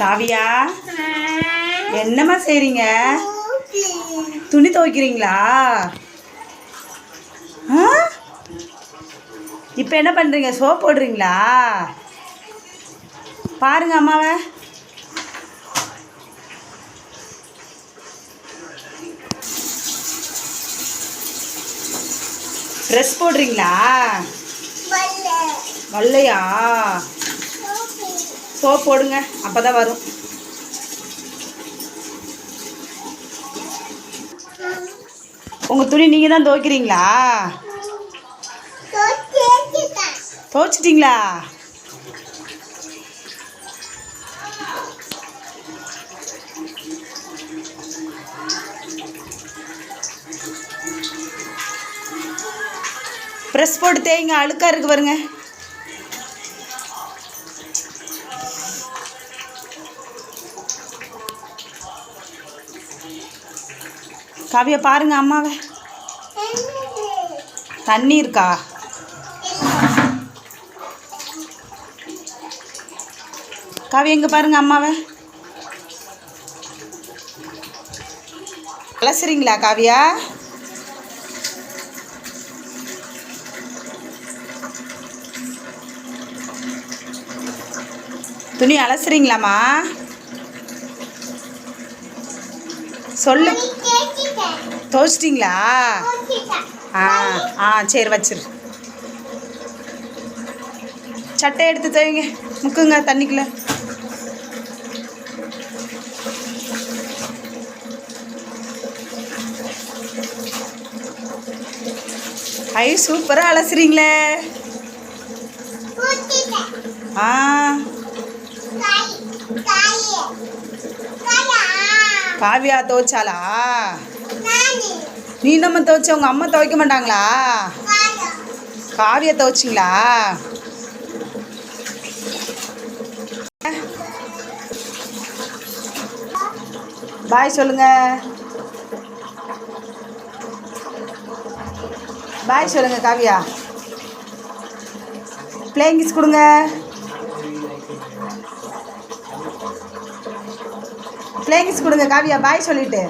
காவியா என்னம்மா செய்றீங்க? துணி துவைக்கிறீங்களா? இப்போ என்ன பண்ணுறீங்க சோப் போடுறீங்களா? பாருங்க அம்மாவை. ட்ரெஸ் போடுறீங்களா? வரலையா சோப் போடுங்க அப்போ தான் வரும். உங்கள் துணி நீங்கள் தான் துவைக்கிறீங்களா? துவைச்சிட்டிங்களா? ப்ரெஸ் போட்டு தேய்ங்க அழுக்காக இருக்கு பாருங்க. காவியா பாருங்க அம்மாவை. தண்ணி இருக்கா காவியா எங்க பாருங்க அம்மாவை. அலசுறீங்களா காவியா? துணி அலசுறீங்களாம்மா? சொல்லு. துவைச்சிட்டிங்களா ஆ ஆ சரி வச்சிரு. சட்டை எடுத்து துவைங்க முக்குங்க தண்ணிக்குள்ள. ஐ சூப்பராக அலசுறீங்களே. ஆ. காவியா துவைச்சாளா நீ நம்ம துவைச்ச உங்கள் அம்மா துவைக்க மாட்டாங்களா? காவியா துவைச்சிங்களா? பாய் சொல்லுங்க. பாய் சொல்லுங்க காவியா. பிளேயிங் கிஸ் கொடுங்க. பிளேயிங் கொடுங்க காவியா பாய் சொல்லிட்டு.